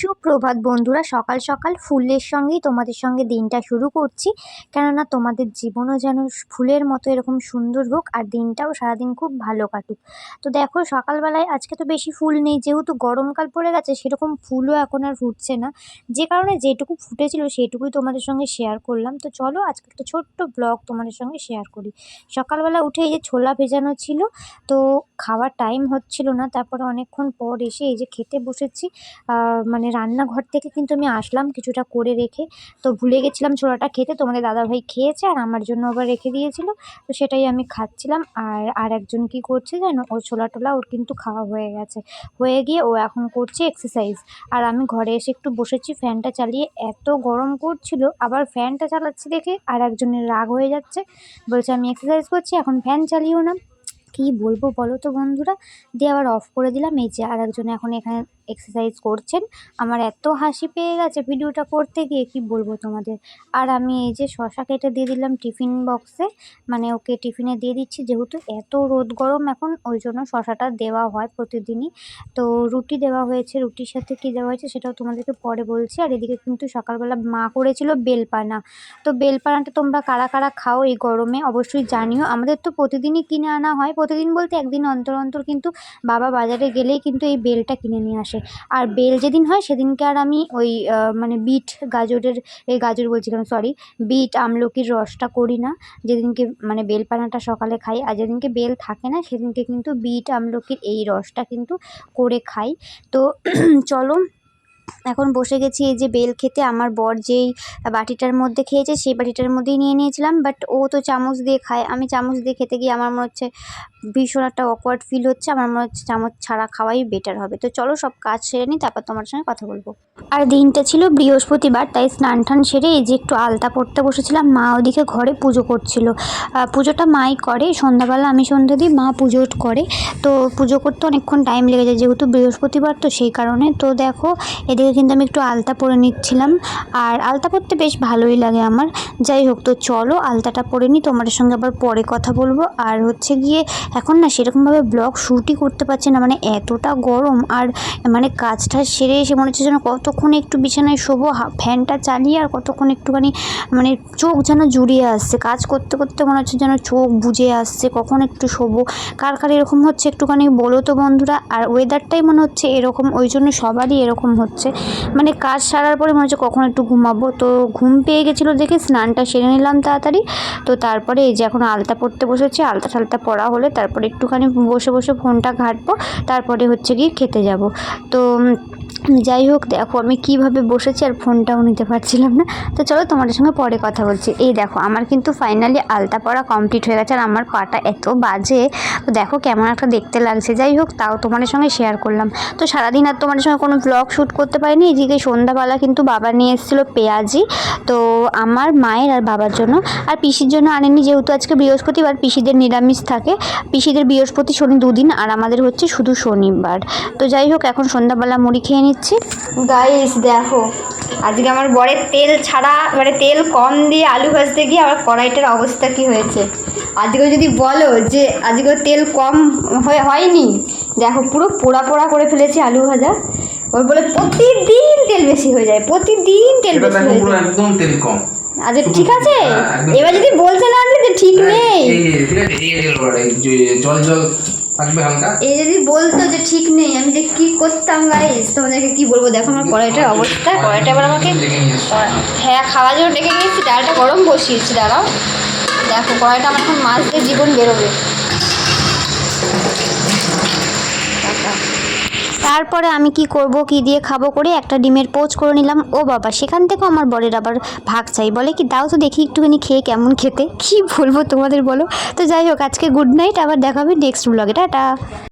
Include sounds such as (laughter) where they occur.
সুপ্রভাত বন্ধুরা, সকাল সকাল ফুলের সঙ্গেই তোমাদের সঙ্গে দিনটা শুরু করছি। কেননা তোমাদের জীবনও যেন ফুলের মতো এরকম সুন্দর হোক আর দিনটাও সারাদিন খুব ভালো কাটুক। তো দেখো, সকালবেলায় আজকে তো বেশি ফুল নেই, যেহেতু গরমকাল পড়ে গেছে, সেরকম ফুলও এখন আর ফুটছে না। যে কারণে যেটুকু ফুটেছিল সেটুকুই তোমাদের সঙ্গে শেয়ার করলাম। তো চলো, আজকে একটা ছোট্ট ব্লগ তোমাদের সঙ্গে শেয়ার করি। সকালবেলা উঠে এই যে ছোলা ভেজানো ছিল, তো খাওয়ার টাইম হচ্ছিল না, তারপরে অনেকক্ষণ পর এসে এই যে খেতে বসেছি মানে রান্নাঘর থেকে কিন্তু আমি আসলাম কিছুটা করে রেখে। তো ভুলে গেছিলাম ছোলাটা খেতে, তোমাদের দাদাভাই খেয়েছে আর আমার জন্য আবার রেখে দিয়েছিল। তো সেটাই আমি খাচ্ছিলাম আর আর একজন কী করছে জানো ও ছোলা টোলা ওর কিন্তু খাওয়া হয়ে গেছে। হয়ে গিয়ে ও এখন করছে এক্সারসাইজ আর আমি ঘরে এসে একটু বসেছি, ফ্যানটা চালিয়ে। এত গরম করছিল, আবার ফ্যানটা চালাচ্ছি দেখে আর একজনের রাগ হয়ে যাচ্ছে। বলছে, আমি এক্সারসাইজ করছি, এখন ফ্যান চালিও না। কী বলব বলো তো বন্ধুরা? দিয়ে আবার অফ করে দিলাম। এই যে আর একজন এখন এখানে এক্সারসাইজ করছেন। আমার এত হাসি পেয়ে গেছে ভিডিওটা করতে গিয়ে, কি বলব তোমাদের? আর আমি এই যে শশা কেটে দিয়ে দিলাম টিফিন বক্সে মানে ওকে টিফিনে দিয়ে দিচ্ছি, যেহেতু এত রোদ গরম এখন, ওই জন্য শশাটা দেওয়া হয় প্রতিদিনই। তো রুটি দেওয়া হয়েছে। রুটির সাথে কী দেওয়া হয়েছে সেটাও তোমাদেরকে পরে বলছি। আর এদিকে কিন্তু সকালবেলা মা করেছিল বেলপানা। তো বেলপানাটা তোমরা কারা কারা খাও এই গরমে অবশ্যই জানিও। আমাদের তো প্রতিদিনই কিনে আনা হয় প্রতিদিন বলতে একদিন অন্তর অন্তর কিন্তু বাবা বাজারে গেলেই কিন্তু এই বেলটা কিনে নিয়ে আসে। আর বেল যেদিন হয় সেদিনকে আর আমি ওই মানে বিট গাজরের, এই গাজর বলছি কেন সরি বিট আমলকির রসটা করি না। যেদিনকে মানে বেলপানাটা সকালে খাই, আর যেদিনকে বেল থাকে না সেদিনকে কিন্তু বিট আমলকির এই রসটা কিন্তু করে খাই। তো (clears throat) চলো এখন বসে গেছি এই যে বেল খেতে। আমার বর যেই বাটিটার মধ্যে খেয়েছে, সেই বাটিটার মধ্যেই নিয়ে নিয়েছিলাম। বাট ও তো চামচ দিয়ে খায়। আমি চামচ দিয়ে খেতে গিয়ে আমার মনে হচ্ছে ভীষণ একটা অকওয়ার্ড ফিল হচ্ছে। আমার মনে হচ্ছে চামচ ছাড়া খাওয়াই বেটার হবে। তো চলো সব কাজ সেরে নিই, তারপর তোমার সঙ্গে কথা বলব। আর দিনটা ছিল বৃহস্পতিবার, তাই স্নান টান সেরে এই যে একটু আলতা পড়তে বসেছিলাম। মা ওদিকে ঘরে পুজো করছিল। পুজোটা মাই করে। সন্ধ্যাবেলা আমি সন্ধ্যা দিই, মা পুজো করে। তো পুজো করতে অনেকক্ষণ টাইম লেগে যায়। যেহেতু বৃহস্পতিবার, তো সেই কারণে। তো দেখো এদিকে কিন্তু আমি একটু আলতা পরে নিচ্ছিলাম। আর আলতা পরতে বেশ ভালোই লাগে আমার। যাই হোক, তো চলো আলতাটা পরে নিই। তোমাদের সঙ্গে আবার পরে কথা বলব। আর হচ্ছে গিয়ে, এখন না সেরকমভাবে ব্লগ শ্যুটই করতে পারছি না। মানে এতটা গরম আর মানে কাজটা সেরে এসে মনে হচ্ছে যেন কতক্ষণ একটু বিছানায় শোবো ফ্যানটা চালিয়ে আর কতক্ষণ একটুখানি মানে চোখ যেন জুড়িয়ে আসছে। কাজ করতে করতে মনে হচ্ছে যেন চোখ বুঝে আসছে। কখন একটু শোবো? কার কার এরকম হচ্ছে একটুখানি বলো তো বন্ধুরা। আর ওয়েদারটাই মনে হচ্ছে এরকম। ওই জন্য সবারই এরকম হচ্ছে। মানে কাজ সারার পরে মনে হচ্ছে কখন একটু ঘুমাবো। তো ঘুম পেয়ে গেছিল দেখে স্নানটা সেরে নিলাম তাড়াতাড়ি। তো তারপরে এই যে এখন আলতা পড়তে বসেছি, আলতা টালতা পড়া হলে তারপরে একটুখানি বসে বসে ফোনটা ঘাঁটবো, তারপরে হচ্ছে গিয়ে খেতে যাব। তো যাই হোক, দেখো আমি কীভাবে বসেছি আর ফোনটাও নিতে পারছিলাম না। তো চলো তোমাদের সঙ্গে পরে কথা বলছি। এই দেখো, আমার কিন্তু ফাইনালি আলতা পড়া কমপ্লিট হয়ে গেছে আর আমার পাটা এত বাজে। তো দেখো কেমন একটা দেখতে লাগছে। যাই হোক, তাও তোমাদের সঙ্গে শেয়ার করলাম। তো সারাদিন আর তোমাদের সঙ্গে কোনো ব্লগ শ্যুট করতে পারিনি। এদিকে সন্ধ্যাবেলা কিন্তু বাবা নিয়ে এসেছিল পেঁয়াজি। তো আমার মায়ের আর বাবার জন্য। আর পিসির জন্য আনেনি যেহেতু আজকে বৃহস্পতিবার, পিসিদের নিরামিষ থাকে। পিসিদের বৃহস্পতি শনি দুদিন আর আমাদের হচ্ছে শুধু শনিবার। তো যাই হোক, এখন সন্ধ্যাবেলা মুড়ি খেয়ে নিচ্ছি। গাইস দেখো আজকে আমার বরের তেল ছাড়া মানে তেল কম দিয়ে আলু ভাজতে গিয়ে আমার কড়াইটার অবস্থা কি হয়েছে? আজকে যদি বলো যে আজকে তেল কম হয়ে হয়নি দেখো পুরো পোড়া পোড়া করে ফেলেছি আলু ভাজা। ওর বলে প্রতিদিন তেল বেশি হয়ে যায় প্রতিদিন তেল বেশি হয়ে যায়। একদম তেল কম। আচ্ছা ঠিক আছে? হ্যাঁ, এবার যদি বলছে না যে ঠিক নেই। জল জল। থাকবে হালকা? এই যদি বলতো যে ঠিক নেই আমি যে কি করতাম গাইস তোমাদেরকে কি বলব? দেখো আমার কড়াইটার অবস্থা। কড়াইটা এবার আমাকে নিয়ে এসছে। হ্যাঁ খাওয়ার জন্য ডেকে নিয়েছি ডালটা গরম বসিয়েছি দাঁড়াও। দেখো কড়াইটা আমার এখন মাছ দিয়ে জীবন বেরোবে। তারপরে আমি কি করব, কি দিয়ে খাব করে একটা ডিমের পোচ করে নিলাম। ও বাবা, সেখান থেকেও আমার বরের আবার ভাগ চাই। বলে কি, দাও তো দেখি একটুখানি খেয়ে কেমন খেতে। কি বলব তোমাদের বলো। তো যাই হোক, আজকে গুড নাইট আবার দেখাবে নেক্সট ব্লগে টাটা।